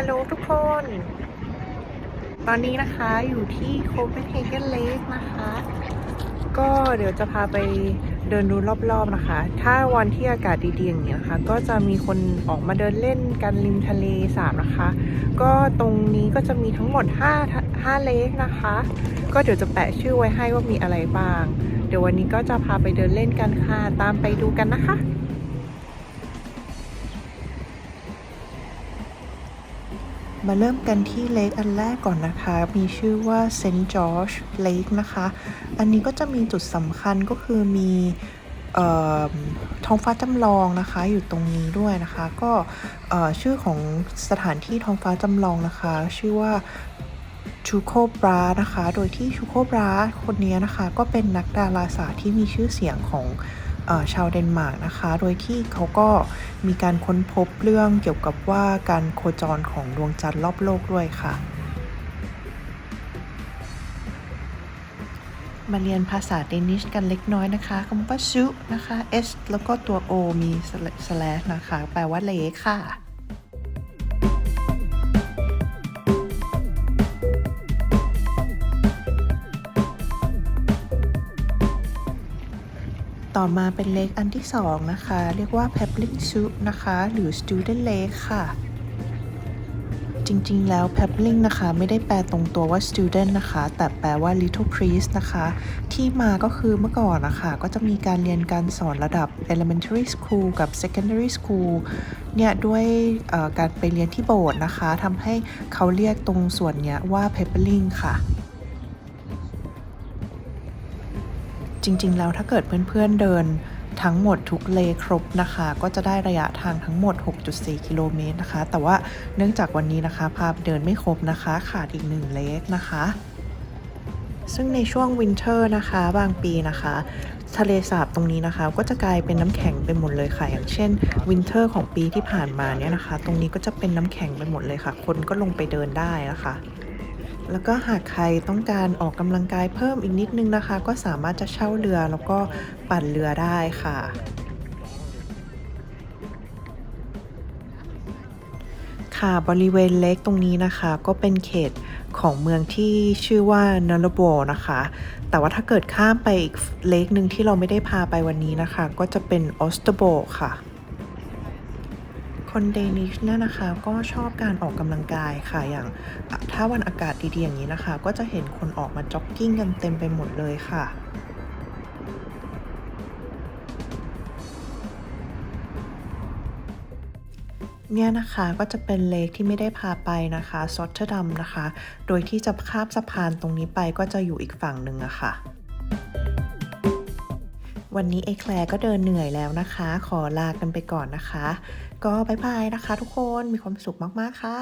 ฮัลโหลทุกคน ตอนนี้นะคะอยู่ที่โคเปนเฮเกนเลกนะคะ ก็เดี๋ยวจะพาไปเดินดูรอบๆนะคะ ถ้าวันที่อากาศดีๆอย่างนี้นะคะ ก็จะมีคนออกมาเดินเล่นกันริมทะเลสาบนะคะ ก็ตรงนี้ก็จะมีทั้งหมด 5 5เลกนะคะ ก็เดี๋ยวจะแปะชื่อไว้ให้ว่ามีอะไรบ้าง เดี๋ยววันนี้ก็จะพาไปเดินเล่นกันค่ะ ตามไปดูกันนะคะ มาเริ่มกันที่เลคอันแรกก่อนนะคะ มีชื่อว่าเซนต์จอร์จเลคนะคะ อันนี้ก็จะมีจุดสำคัญก็คือมีออท้องฟ้าจำลองนะคะอยู่ตรงนี้ด้วยนะคะ ก็ชื่อของสถานที่ท้องฟ้าจำลองนะคะ ชื่อว่าชูโคบรานะคะ โดยที่ชูโคบราคนนี้นะคะ ก็เป็นนักดาราศาสตร์ที่มีชื่อเสียงของ ชาวเดนมาร์กนะคะ โดยที่เขาก็มีการค้นพบเรื่องเกี่ยวกับว่าการโคจรของดวงจันทร์รอบโลกด้วยค่ะ มาเรียนภาษาเดนิชกันเล็กน้อยนะคะคำว่าซุนะคะ S แล้วก็ตัว O มีสแลชนะคะ แปลว่าเลค่ะ ต่อมาเป็นเลกอันที่สองนะคะ เรียกว่า Pebbling s u นะคะ หรือ Student Lake ค่ะ จริงๆ แล้ว Pebbling นะคะ ไม่ได้แปลตรงตัวว่า student นะคะ แต่แปลว่า little priest นะคะ ที่มาก็คือเมื่อก่อนนะคะ ก็จะมีการเรียนการสอนระดับ elementary school กับ secondary school เนี่ย ด้วยการไปเรียนที่โบสถ์นะคะทำให้เขาเรียกตรงส่วนเนี้ยว่า Pebbling ค่ะ ริง ๆ แล้วถ้าเกิดเพื่อนๆเดินทั้งหมดทุกเลครบนะคะ ก็จะได้ระยะทางทั้งหมด 6.4 กิโลเมตรนะคะ แต่ว่าเนื่องจากวันนี้นะคะ พาเดินไม่ครบนะคะ ขาดอีกหนึ่งเลคนะคะ ซึ่งในช่วงวินเทอร์นะคะ บางปีนะคะทะเลสาบตรงนี้นะคะ ก็จะกลายเป็นน้ำแข็งไปหมดเลยค่ะ อย่างเช่นวินเทอร์ของปีที่ผ่านมาเนี่ยนะคะ ตรงนี้ก็จะเป็นน้ำแข็งไปหมดเลยค่ะ คนก็ลงไปเดินได้นะคะ แล้วก็หากใครต้องการออกกำลังกายเพิ่มอีกนิดนึงนะคะ ก็สามารถจะเช่าเรือแล้วก็ปั่นเรือได้ค่ะค่ะบริเวณเล็กตรงนี้นะคะก็เป็นเขตของเมืองที่ชื่อว่านาลโบนะคะ แต่ว่าถ้าเกิดข้ามไปอีกเล็กหนึ่งที่เราไม่ได้พาไปวันนี้นะคะ ก็จะเป็นออสเตโบค่ะ คนเดนิชเนี่ยนะคะก็ชอบการออกกำลังกายค่ะอย่างถ้าวันอากาศดีๆอย่างนี้นะคะ ก็จะเห็นคนออกมาจ็อกกิ้งกันเต็มไปหมดเลยค่ะเนี่ยนะคะก็จะเป็นเลคที่ไม่ได้พาไปนะคะซอตเทอร์ดัมนะคะ โดยที่จะข้ามสะพานตรงนี้ไปก็จะอยู่อีกฝั่งหนึ่งอะค่ะ วันนี้เอแคลร์ก็เดินเหนื่อยแล้วนะคะ ขอลากันไปก่อนนะคะ ก็บายบายนะคะทุกคนมีความสุขมากๆค่ะ